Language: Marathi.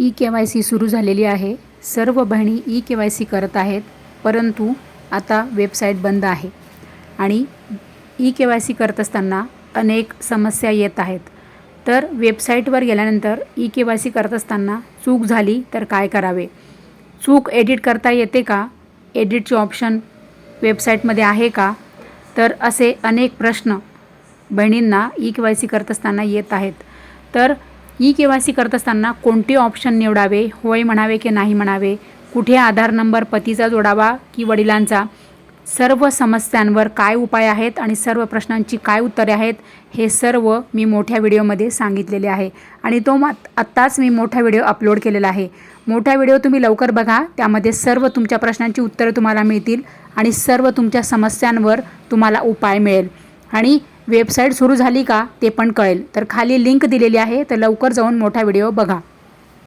ई के वाय सी सुरू झालेली आहे. सर्व बहिणी ई के वाय सी करत आहेत परंतु आता वेबसाईट बंद आहे आणि ई के वाय सी करत असताना अनेक समस्या येत आहेत. तर वेबसाईटवर गेल्यानंतर ई के वाय सी करत असताना चूक झाली तर काय करावे? चूक एडिट करता येते का? एडिटचे ऑप्शन वेबसाईटमध्ये आहे का? तर असे अनेक प्रश्न बहिणींना ई के वाय सी करत असताना येत आहेत. तर ई के वाय सी करत असताना कोणते ऑप्शन निवडावे होय म्हणावे की नाही म्हणावे कुठे आधार नंबर पतीचा जोडावा की वडिलांचा सर्व समस्यांवर काय उपाय आहेत आणि सर्व प्रश्नांची काय उत्तरे आहेत हे सर्व मी मोठ्या व्हिडिओमध्ये सांगितलेले आहे. आणि तो मात आत्ताच मी मोठा व्हिडिओ अपलोड केलेला आहे. मोठा व्हिडिओ तुम्ही लवकर बघा त्यामध्ये सर्व तुमच्या प्रश्नांची उत्तरं तुम्हाला मिळतील आणि सर्व तुमच्या समस्यांवर तुम्हाला उपाय मिळेल. आणि वेबसाईट सुरू झाली का ते पण कळेल. तर खाली लिंक दिलेली आहे तर लवकर जाऊन मोठा व्हिडिओ बघा.